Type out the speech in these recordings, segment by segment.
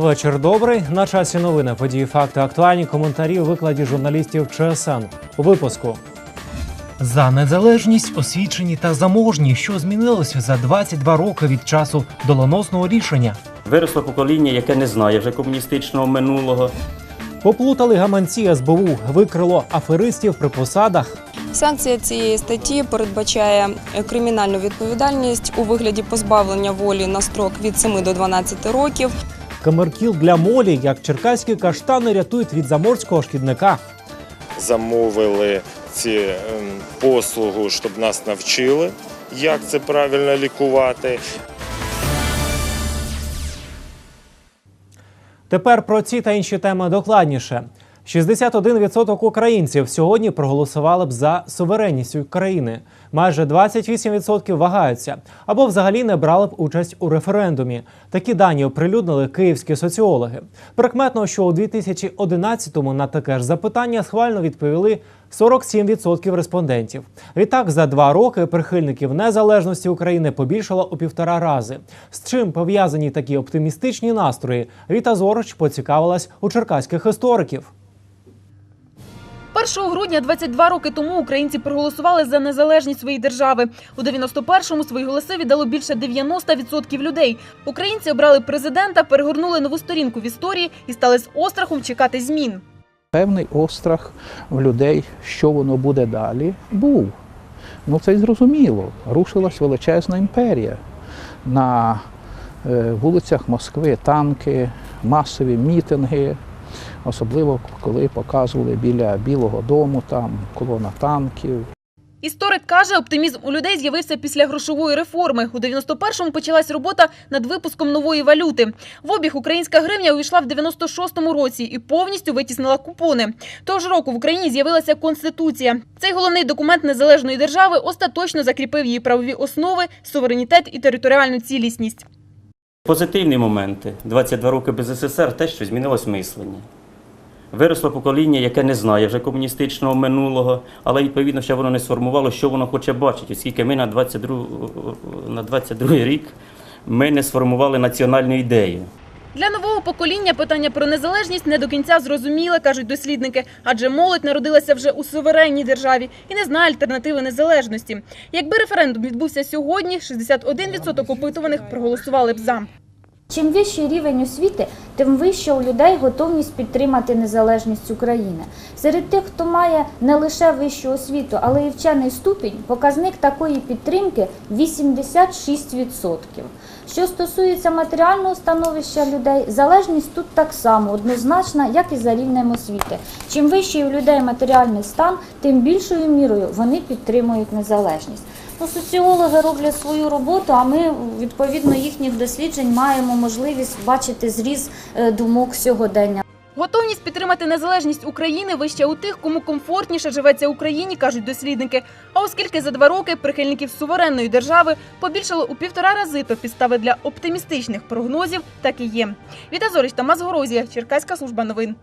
Вечір добрий. На часі новини, події, факти, актуальні коментарі у викладі журналістів ЧСН. У випуску. За незалежність, освічені та заможні, що змінилося за 22 роки від часу доленосного рішення. Виросло покоління, яке не знає вже комуністичного минулого. Поплутали гаманці СБУ, викрило аферистів при посадах. Санкція цієї статті передбачає кримінальну відповідальність у вигляді позбавлення волі на строк від 7 до 12 років. Камеркіл для молі, як черкаські каштани рятують від заморського шкідника. замовили ці ем, послугу, щоб нас навчили, як це правильно лікувати. Тепер про ці та інші теми докладніше. 61% українців сьогодні проголосували б за суверенність України. Майже 28% вагаються або взагалі не брали б участь у референдумі. Такі дані оприлюднили київські соціологи. Прикметно, що у 2011-му на таке ж запитання схвально відповіли 47% респондентів. Відтак, за два роки прихильників незалежності України побільшало у півтора рази. З чим пов'язані такі оптимістичні настрої? Віта Зороч поцікавилась у черкаських істориків. 1 грудня 22 роки тому українці проголосували за незалежність своєї держави. У 91-му свої голоси віддало більше 90% людей. Українці обрали президента, перегорнули нову сторінку в історії і стали з острахом чекати змін. Певний острах в людей, що воно буде далі, був. Ну це й зрозуміло. Рушилась величезна імперія. На е, вулицях Москви танки, масові мітинги, особливо коли показували біля Білого дому, там колона танків. Історик каже, оптимізм у людей з'явився після грошової реформи. У 91-му почалась робота над випуском нової валюти. В обіг українська гривня увійшла в 96-му році і повністю витіснила купони. Того ж року в Україні з'явилася конституція. Цей головний документ незалежної держави остаточно закріпив її правові основи, суверенітет і територіальну цілісність. Позитивні моменти 22 роки без СССР те, що змінилось мислення. Виросло покоління, яке не знає вже комуністичного минулого, але відповідно ще воно не сформувало, що воно хоче бачити, оскільки ми на 22, на 22 рік ми не сформували національну ідею. Для нового покоління питання про незалежність не до кінця зрозуміле, кажуть дослідники, адже молодь народилася вже у суверенній державі і не знає альтернативи незалежності. Якби референдум відбувся сьогодні, 61% опитуваних проголосували б за. Чим вищий рівень освіти, тим вища у людей готовність підтримати незалежність України. Серед тих, хто має не лише вищу освіту, але й вчений ступінь, показник такої підтримки 86%. Що стосується матеріального становища людей, залежність тут так само однозначна, як і за рівнем освіти. Чим вищий у людей матеріальний стан, тим більшою мірою вони підтримують незалежність. Ну, соціологи роблять свою роботу, а ми відповідно їхніх досліджень маємо можливість бачити зріз е, думок сьогодення. Готовність підтримати незалежність України вища у тих, кому комфортніше живеться Україні, кажуть дослідники. А оскільки за два роки прихильників суверенної держави побільшало у півтора рази, то підстави для оптимістичних прогнозів так і є. Віта Зорич та Горозія, Черкаська служба новин.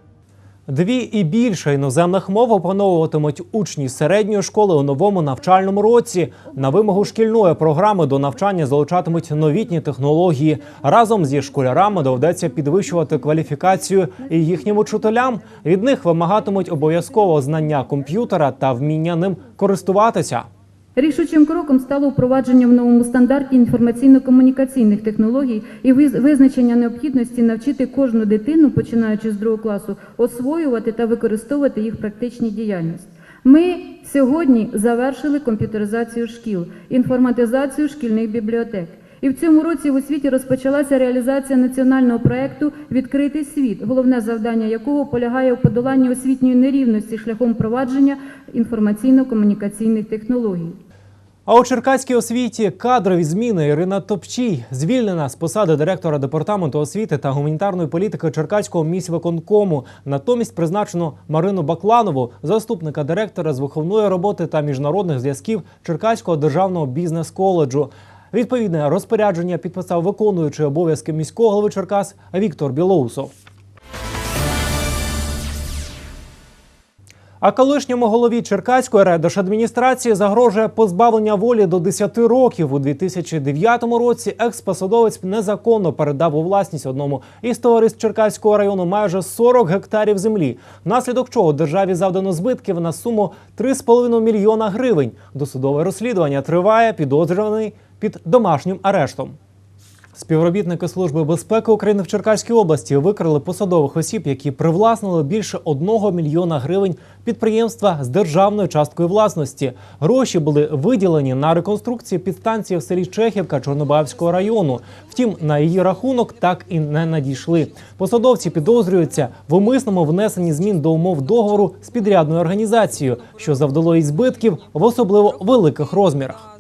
Дві і більше іноземних мов опановуватимуть учні середньої школи у новому навчальному році. На вимогу шкільної програми до навчання залучатимуть новітні технології. Разом зі школярами доведеться підвищувати кваліфікацію і їхнім учителям. Від них вимагатимуть обов'язково знання комп'ютера та вміння ним користуватися. Рішучим кроком стало впровадження в новому стандарті інформаційно-комунікаційних технологій і визначення необхідності навчити кожну дитину, починаючи з другого класу, освоювати та використовувати їх в практичній діяльності. Ми сьогодні завершили комп'ютеризацію шкіл, інформатизацію шкільних бібліотек. І в цьому році в освіті розпочалася реалізація національного проекту Відкритий світ, головне завдання якого полягає у подоланні освітньої нерівності шляхом впровадження інформаційно-комунікаційних технологій. А у Черкаській освіті кадрові зміни Ірина Топчій звільнена з посади директора департаменту освіти та гуманітарної політики Черкаського міськвиконкому. Натомість призначено Марину Бакланову, заступника директора з виховної роботи та міжнародних зв'язків Черкаського державного бізнес-коледжу. Відповідне розпорядження підписав виконуючий обов'язки міського голови Черкас Віктор Білоусов. А колишньому голові Черкаської райдержадміністрації загрожує позбавлення волі до 10 років. У 2009 році екс-посадовець незаконно передав у власність одному із товариств Черкаського району майже 40 гектарів землі, внаслідок чого державі завдано збитків на суму 3,5 мільйона гривень. Досудове розслідування триває підозрюваний під домашнім арештом. Співробітники Служби безпеки України в Черкаській області викрили посадових осіб, які привласнили більше одного мільйона гривень підприємства з державною часткою власності. Гроші були виділені на реконструкцію підстанції в селі Чехівка Чорнобаївського району. Втім, на її рахунок так і не надійшли. Посадовці підозрюються в умисному внесенні змін до умов договору з підрядною організацією, що завдало їй збитків в особливо великих розмірах.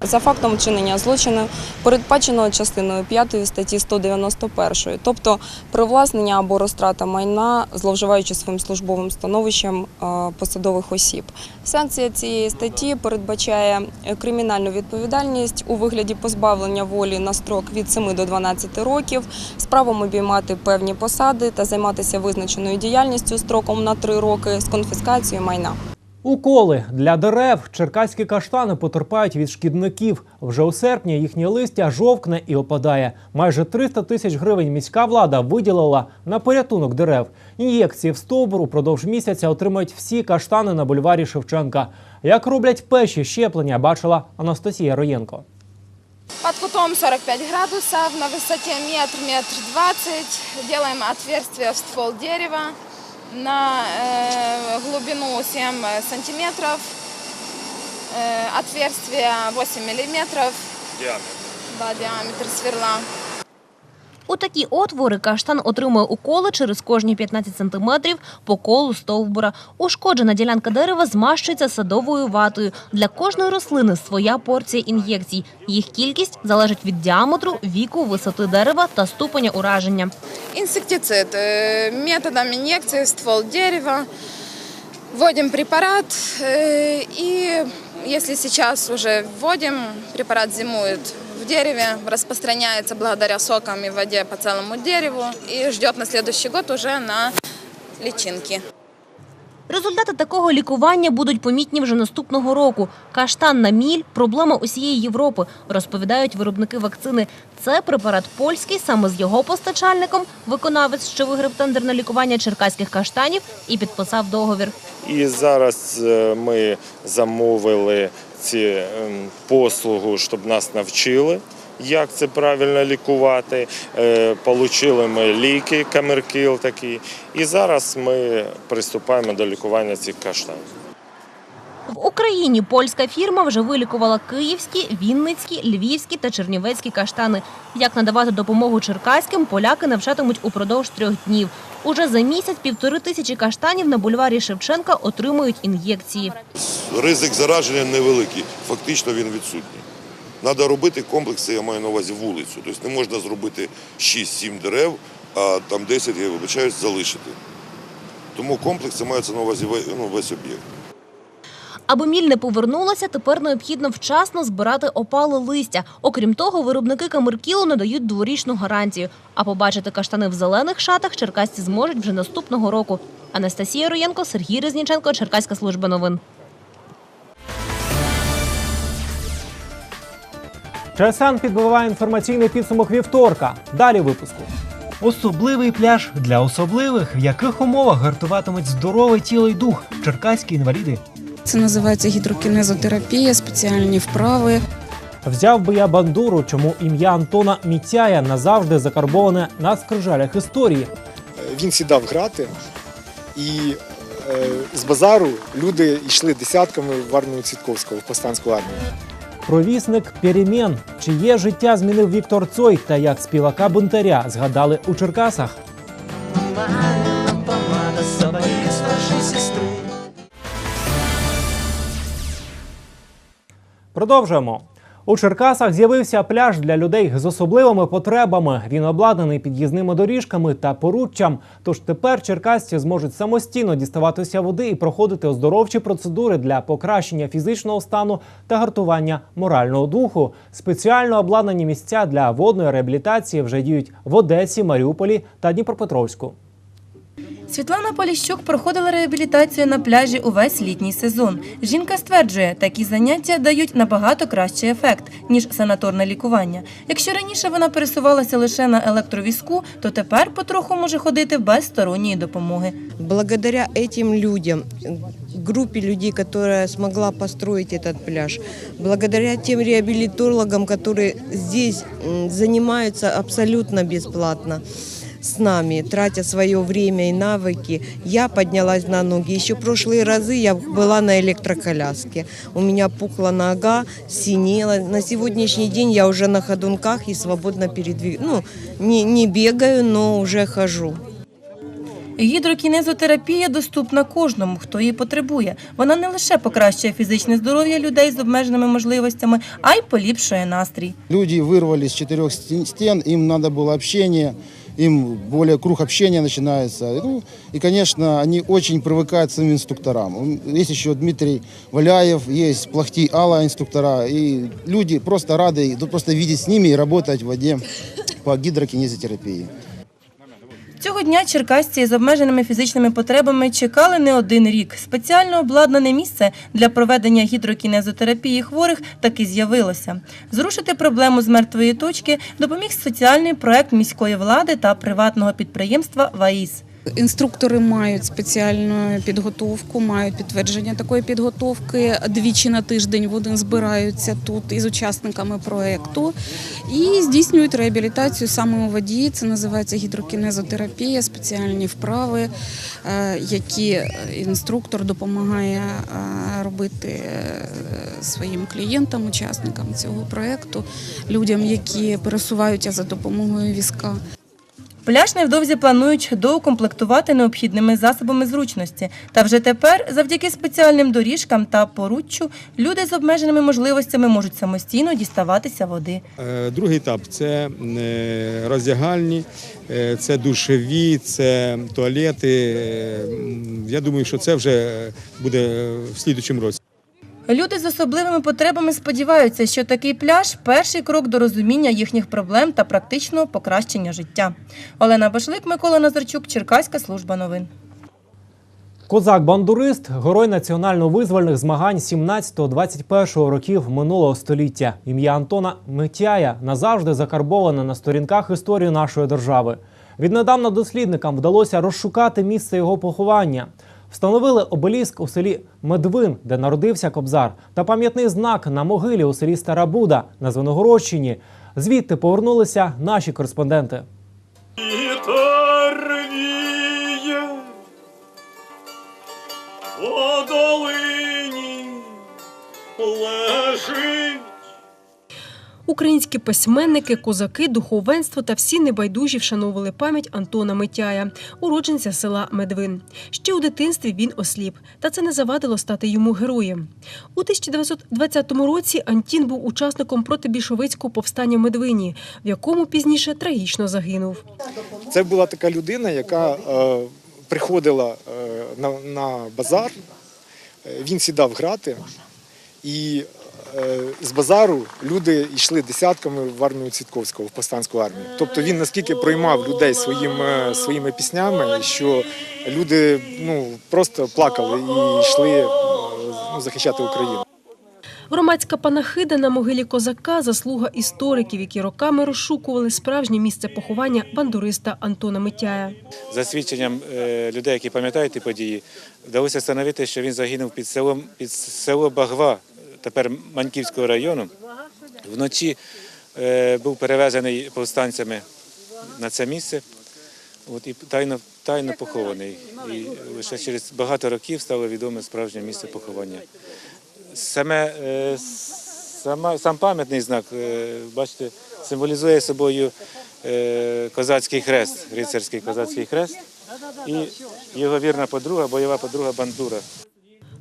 За фактом вчинення злочину, передбаченого частиною 5 статті 191, тобто привласнення або розтрата майна, зловживаючи своїм службовим становищем е, посадових осіб. Санкція цієї статті передбачає кримінальну відповідальність у вигляді позбавлення волі на строк від 7 до 12 років, з правом обіймати певні посади та займатися визначеною діяльністю строком на 3 роки з конфіскацією майна. Уколи для дерев черкаські каштани потерпають від шкідників. Вже у серпні їхнє листя жовкне і опадає. Майже 300 тисяч гривень міська влада виділила на порятунок дерев. Ін'єкції в стовбур упродовж місяця отримають всі каштани на бульварі Шевченка. Як роблять пеші щеплення, бачила Анастасія Роєнко. Под кутом 45 градусов, на высоте метр, метр двадцать. Делаем отверстие в ствол дерева на э, глубину 7 сантиметров. Э, отверстие 8 миллиметров. Да, диаметр сверла. У такі отвори каштан отримує уколи через кожні 15 сантиметрів по колу стовбура. Ушкоджена ділянка дерева змащується садовою ватою. Для кожної рослини своя порція ін'єкцій. Їх кількість залежить від діаметру, віку, висоти дерева та ступеня ураження. Инсектицид. Э, методом инъекции в ствол дерева. Вводим препарат. э, И если сейчас уже вводим, препарат зимует в дереве, распространяется благодаря сокам и воде по целому дереву и ждет на следующий год уже на личинки. Результати такого лікування будуть помітні вже наступного року. Каштан на міль – проблема усієї Європи, розповідають виробники вакцини. Це препарат польський, саме з його постачальником, виконавець, що виграв тендер на лікування черкаських каштанів і підписав договір. І зараз е, ми замовили ці ем, послугу, щоб нас навчили, як це правильно лікувати. Е, Получили ми ліки, камеркіл такі. І зараз ми приступаємо до лікування цих каштанів. В Україні польська фірма вже вилікувала київські, вінницькі, львівські та чернівецькі каштани. Як надавати допомогу черкаським, поляки навчатимуть упродовж трьох днів. Уже за місяць півтори тисячі каштанів на бульварі Шевченка отримують ін'єкції. Ризик зараження невеликий, фактично він відсутній. Треба робити комплекси, я маю на увазі вулицю. Тобто не можна зробити 6-7 дерев, а там 10, я вибачаюсь, залишити. Тому комплекси мається на увазі ну, весь об'єкт. Аби міль не повернулася, тепер необхідно вчасно збирати опале листя. Окрім того, виробники камеркілу надають дворічну гарантію. А побачити каштани в зелених шатах черкасці зможуть вже наступного року. Анастасія Роєнко, Сергій Резніченко, Черкаська служба новин. ЧСН підбиває інформаційний підсумок вівторка. Далі випуску. Особливий пляж для особливих, в яких умовах гартуватимуть здорове тіло й дух черкаські інваліди. Це називається гідрокінезотерапія, спеціальні вправи. Взяв би я бандуру, чому ім'я Антона Мітяя назавжди закарбоване на скрижалях історії. Він сідав грати, і е, з базару люди йшли десятками в армію Цвітковського, в повстанську армію. Провісник перемін. Чиє життя змінив Віктор Цой та як співака бунтаря згадали у Черкасах. Продовжуємо. У Черкасах з'явився пляж для людей з особливими потребами. Він обладнаний під'їзними доріжками та поруччям. Тож тепер черкасці зможуть самостійно діставатися води і проходити оздоровчі процедури для покращення фізичного стану та гартування морального духу. Спеціально обладнані місця для водної реабілітації вже діють в Одесі, Маріуполі та Дніпропетровську. Світлана Поліщук проходила реабілітацію на пляжі увесь літній сезон. Жінка стверджує, такі заняття дають набагато кращий ефект, ніж санаторне лікування. Якщо раніше вона пересувалася лише на електровізку, то тепер потроху може ходити без сторонньої допомоги. Благодаря этим людям, группе людей, которая смогла построить этот пляж, благодаря тем реабилитологам, которые здесь м, занимаются абсолютно бесплатно с нами, тратя свое время и навыки, я поднялась на ноги. Еще прошлые разы я была на электроколяске. У меня пухла нога, синела. На сегодняшний день я уже на ходунках и свободно передвигаюсь. Ну, не, не бегаю, но уже хожу. Гідрокінезотерапія доступна кожному, хто її потребує. Вона не лише покращує фізичне здоров'я людей з обмеженими можливостями, а й поліпшує настрій. Люди вырвались с четырех стен- стен, им надо было общение, им более круг общения начинается. Ну, и, конечно, они очень привыкают к своим инструкторам. Есть еще Дмитрий Валяев, есть Плахти Алла инструктора. И люди просто рады просто видеть с ними и работать в воде по гидрокинезотерапии. Цього дня черкасці з обмеженими фізичними потребами чекали не один рік. Спеціально обладнане місце для проведення гідрокінезотерапії хворих таки з'явилося. Зрушити проблему з мертвої точки допоміг соціальний проект міської влади та приватного підприємства ВАІС. Інструктори мають спеціальну підготовку, мають підтвердження такої підготовки. Двічі на тиждень вони збираються тут із учасниками проєкту і здійснюють реабілітацію саме у воді. Це називається гідрокінезотерапія, спеціальні вправи, е, які інструктор допомагає е, робити е, своїм клієнтам, учасникам цього проєкту, людям, які пересуваються за допомогою візка. Пляж невдовзі планують доукомплектувати необхідними засобами зручності. Та вже тепер, завдяки спеціальним доріжкам та поруччю, люди з обмеженими можливостями можуть самостійно діставатися води. Е, Другий етап це е, роздягальні, е, це душеві, це туалети. Я думаю, що це вже буде в слідучому році. Люди з особливими потребами сподіваються, що такий пляж перший крок до розуміння їхніх проблем та практичного покращення життя. Олена Башлик, Микола Назарчук, Черкаська служба новин. Козак-бандурист герой національно-визвольних змагань 17-21 років минулого століття. Ім'я Антона Митяя назавжди закарбоване на сторінках історії нашої держави. Віднедавна дослідникам вдалося розшукати місце його поховання. Встановили обеліск у селі Медвин, де народився Кобзар, та пам'ятний знак на могилі у селі Стара Буда на Звенигородщині. Звідти повернулися наші кореспонденти. По долині лежить. Українські письменники, козаки, духовенство та всі небайдужі вшановували пам'ять Антона Митяя, уродженця села Медвин. Ще у дитинстві він осліп, та це не завадило стати йому героєм. У 1920 році Антін був учасником протибільшовицького повстання в Медвині, в якому пізніше трагічно загинув. Це була така людина, яка е, приходила е, на, на базар, е, він сідав грати, і з базару люди йшли десятками в армію Цвітковського, в повстанську армію. Тобто він наскільки проймав людей своїм, е, своїми піснями, що люди ну, просто плакали і йшли е, ну, захищати Україну. Громадська панахида на могилі козака заслуга істориків, які роками розшукували справжнє місце поховання бандуриста Антона Митяя. За свідченням е, людей, які пам'ятають ті події, вдалося встановити, що він загинув під селом під село Багва, тепер Маньківського району. Вночі е, був перевезений повстанцями на це місце. От і тайно, тайно похований. І лише через багато років стало відоме справжнє місце поховання. Саме, е, сама, сам пам'ятний знак, е, бачите, символізує собою козацький хрест, рицарський козацький хрест і його вірна подруга, бойова подруга Бандура.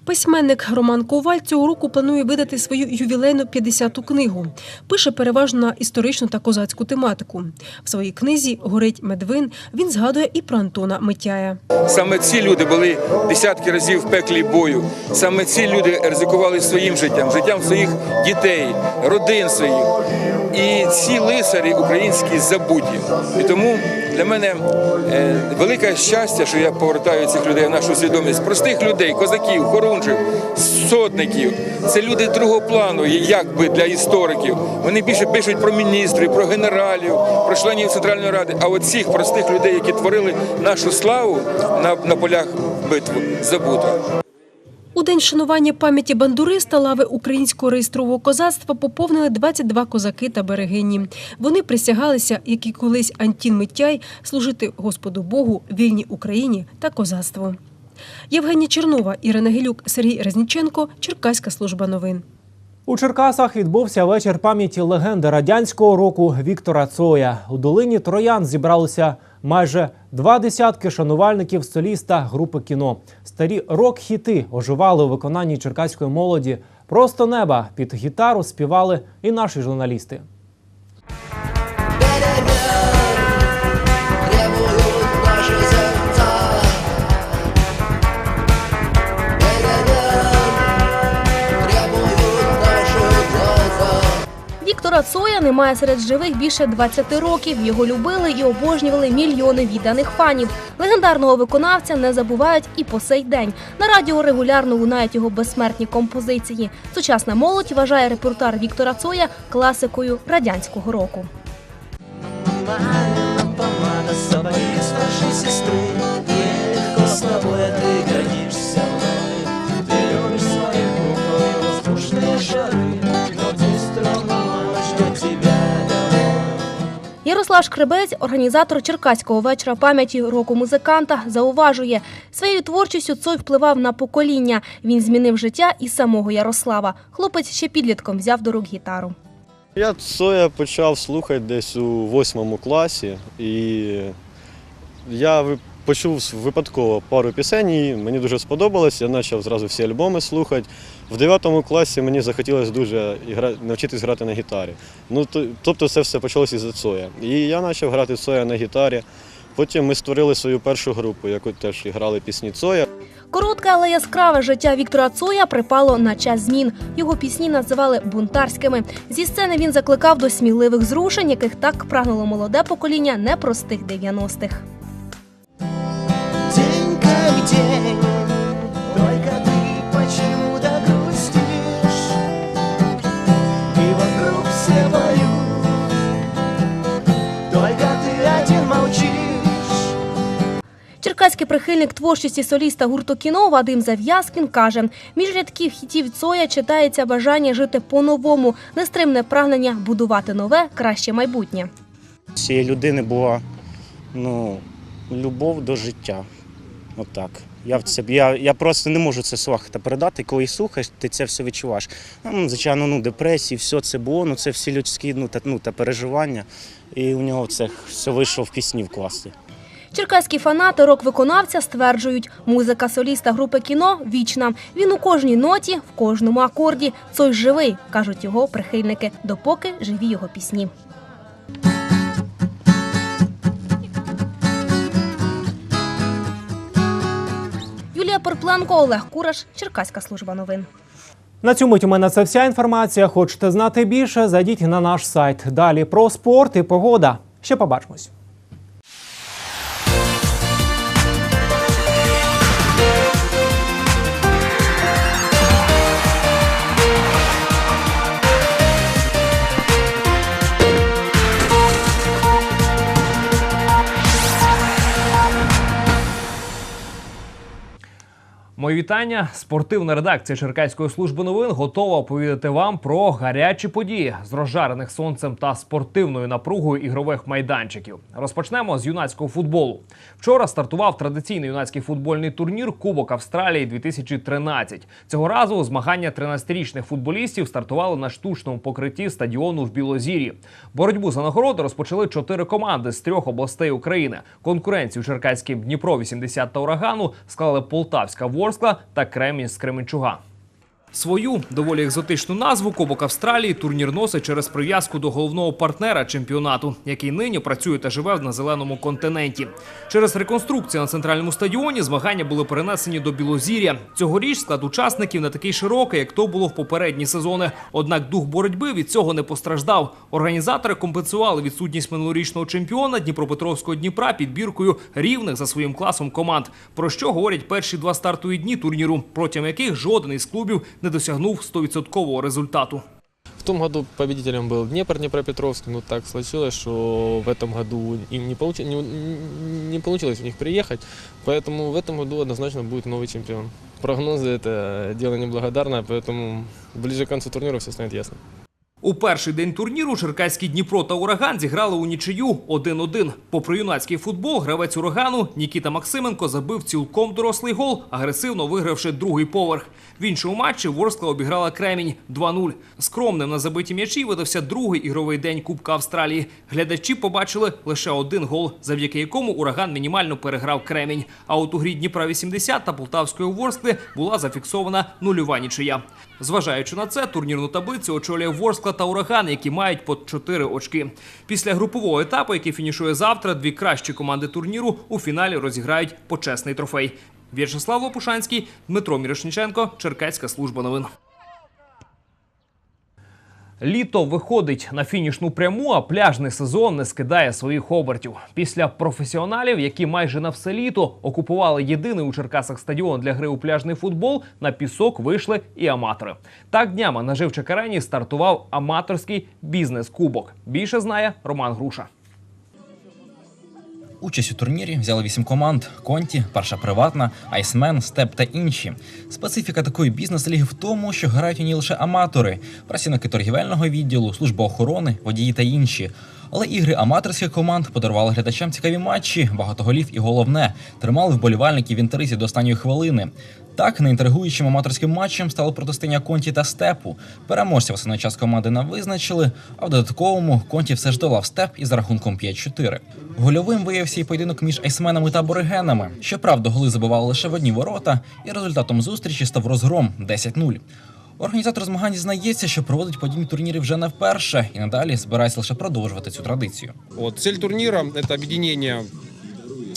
Письменник Роман Коваль цього року планує видати свою ювілейну 50-ту книгу. Пише переважно на історичну та козацьку тематику. В своїй книзі Горить Медвин він згадує і про Антона Митяя. Саме ці люди були десятки разів в пеклі бою. Саме ці люди ризикували своїм життям, життям своїх дітей, родин своїх. І ці лицарі українські забуті. І тому для мене е, велике щастя, що я повертаю цих людей в нашу свідомість. Простих людей, козаків, хорунжів, сотників. Це люди другого плану, якби для істориків. Вони більше пишуть про міністрів, про генералів, про членів Центральної Ради. А от цих простих людей, які творили нашу славу на, на полях битви, забуто. У день шанування пам'яті бандуриста лави українського реєстрового козацтва поповнили 22 козаки та берегині. Вони присягалися, як і колись Антін Миттяй, служити Господу Богу, вільній Україні та козацтву. Євгенія Чернова, Ірина Гелюк, Сергій Резніченко, Черкаська служба новин. У Черкасах відбувся вечір пам'яті легенди радянського року Віктора Цоя. У долині Троян зібралося майже два десятки шанувальників соліста групи кіно. Старі рок-хіти оживали у виконанні черкаської молоді. Просто неба під гітару співали і наші журналісти. Віктора Цоя немає серед живих більше 20 років. Його любили і обожнювали мільйони відданих фанів. Легендарного виконавця не забувають і по сей день. На радіо регулярно лунають його безсмертні композиції. Сучасна молодь вважає репертуар Віктора Цоя класикою радянського року. Ярослав Шкребець, організатор Черкаського вечора пам'яті року музиканта, зауважує, своєю творчістю Цой впливав на покоління. Він змінив життя і самого Ярослава. Хлопець ще підлітком взяв до рук гітару. Я Цоя почав слухати десь у восьмому класі, і я почув випадково пару пісень, і мені дуже сподобалось. Я почав зразу всі альбоми слухати. В дев'ятому класі мені захотілося дуже навчитись грати на гітарі. Ну, то- тобто це все почалося із Цоя. І я почав грати Цоя на гітарі. Потім ми створили свою першу групу, яку теж грали пісні Цоя. Коротке, але яскраве життя Віктора Цоя припало на час змін. Його пісні називали бунтарськими. Зі сцени він закликав до сміливих зрушень, яких так прагнуло молоде покоління непростих 90-х. День Только ты почему-то грустишь И вокруг все поют Только ты один молчишь Черкаський прихильник творчості соліста гурту кіно Вадим Зав'язкін каже: між рядків хітів Цоя читається бажання жити по-новому, нестримне прагнення будувати нове, краще майбутнє. цієї людини була ну, любов до життя. Отак. Я, в це, я, я просто не можу це словах та передати. Коли слухаєш, ти це все відчуваєш. Там, звичайно, ну, депресії, все це було, ну це всі людські ну, та, ну, та переживання. І у нього це все вийшло в пісні в класі. Черкаські фанати рок-виконавця стверджують, музика соліста групи кіно вічна. Він у кожній ноті, в кожному акорді. Цой живий, кажуть його прихильники, допоки живі його пісні. Юлія Порпленко, Олег Кураш, Черкаська служба новин. На цю мить у мене це вся інформація. Хочете знати більше? Зайдіть на наш сайт. Далі про спорт і погода. Ще побачимось. Мої вітання. Спортивна редакція Черкаської служби новин готова оповідати вам про гарячі події з розжарених сонцем та спортивною напругою ігрових майданчиків. Розпочнемо з юнацького футболу. Вчора стартував традиційний юнацький футбольний турнір Кубок Австралії 2013. Цього разу змагання 13-річних футболістів стартували на штучному покритті стадіону в Білозір'ї. Боротьбу за нагороди розпочали чотири команди з трьох областей України. Конкуренцію черкаським Дніпро 80 та урагану склали Полтавська Ворскла та Кремінь з Кременчуга. Свою доволі екзотичну назву Кубок Австралії турнір носить через прив'язку до головного партнера чемпіонату, який нині працює та живе на зеленому континенті. Через реконструкцію на центральному стадіоні змагання були перенесені до Білозір'я. Цьогоріч склад учасників не такий широкий, як то було в попередні сезони. Однак дух боротьби від цього не постраждав. Організатори компенсували відсутність минулорічного чемпіона Дніпропетровського Дніпра підбіркою рівних за своїм класом команд. Про що говорять перші два стартові дні турніру, протягом яких жоден із клубів не досягнув 100% результату. В том году победителем был Днепр, Днепропетровск, но так случилось, что в этом году им не, получи- не, не получилось у них приехать, поэтому в этом году однозначно будет новый чемпион. Прогнозы – это дело неблагодарное, поэтому ближе к концу турнира все станет ясно. У перший день турніру Черкаський Дніпро та Ураган зіграли у нічию 1-1. Попри юнацький футбол, гравець урагану Нікіта Максименко забив цілком дорослий гол, агресивно вигравши другий поверх. В іншому матчі Ворскла обіграла Кремінь 2-0. Скромним на забиті м'ячі видався другий ігровий день Кубка Австралії. Глядачі побачили лише один гол, завдяки якому ураган мінімально переграв Кремінь. А от у грі Дніпра 80 та Полтавської Ворскли була зафіксована нульова нічия. Зважаючи на це, турнірну таблицю очолює Ворскла та Ураган, які мають по 4 очки. Після групового етапу, який фінішує завтра, дві кращі команди турніру у фіналі розіграють почесний трофей. В'ячеслав Лопушанський, Дмитро Мірошніченко, Черкаська служба новин. Літо виходить на фінішну пряму, а пляжний сезон не скидає своїх обертів. Після професіоналів, які майже на все літо окупували єдиний у Черкасах стадіон для гри у пляжний футбол, на пісок вийшли і аматори. Так днями на арені стартував аматорський бізнес-кубок. Більше знає Роман Груша. Участь у турнірі взяли вісім команд: Конті, перша приватна, Айсмен, Степ та інші. Специфіка такої бізнес-ліги в тому, що грають у ній лише аматори, працівники торгівельного відділу, служба охорони, водії та інші. Але ігри аматорських команд подарували глядачам цікаві матчі, багато голів і головне тримали вболівальників в інтересі до останньої хвилини. Так, неінтригуючим аматорським матчем стало протистояння Конті та Степу. Переможця в основний час команди не визначили, а в додатковому Конті все ж долав Степ із рахунком 5-4. Гольовим виявився і поєдинок між айсменами та аборигенами. Щоправда, голи забивали лише в одні ворота, і результатом зустрічі став розгром 10-0. Організатор змагань зізнається, що проводить подібні турніри вже не вперше і надалі збирається лише продовжувати цю традицію. Вот. Цель турнира – это объединение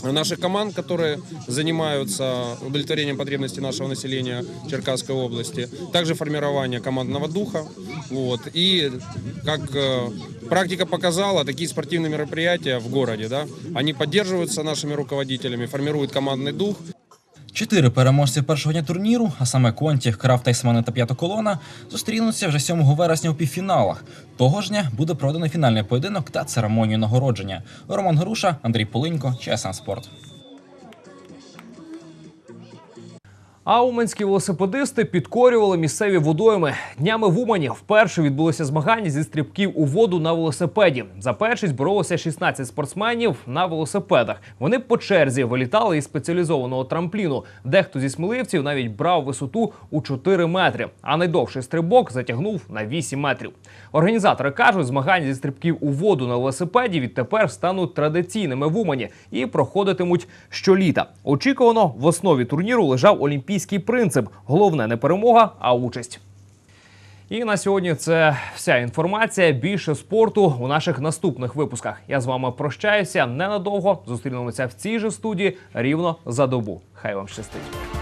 наших команд, которые занимаются удовлетворением потребностей нашего населения Черкасской области. Также формирование командного духа. Вот. И, как э, практика показала, такие спортивные мероприятия в городе, да, они поддерживаются нашими руководителями, формируют командный дух. Чотири переможці першого дня турніру, а саме Конті, Крафт, Тайсмани та П'ята колона, зустрінуться вже 7 вересня у півфіналах. Того ж дня буде проведено фінальний поєдинок та церемонію нагородження. Роман Груша, Андрій Полинько, ЧСН Спорт. А уманські велосипедисти підкорювали місцеві водойми. Днями в Умані вперше відбулося змагання зі стрибків у воду на велосипеді. За першість боролося 16 спортсменів на велосипедах. Вони по черзі вилітали із спеціалізованого трампліну. Дехто зі сміливців навіть брав висоту у 4 метри, а найдовший стрибок затягнув на 8 метрів. Організатори кажуть, змагання зі стрибків у воду на велосипеді відтепер стануть традиційними в Умані і проходитимуть щоліта. Очікувано, в основі турніру лежав олімпійський принцип: головне не перемога, а участь. І на сьогодні це вся інформація. Більше спорту у наших наступних випусках. Я з вами прощаюся ненадовго. Зустрінемося в цій же студії рівно за добу. Хай вам щастить.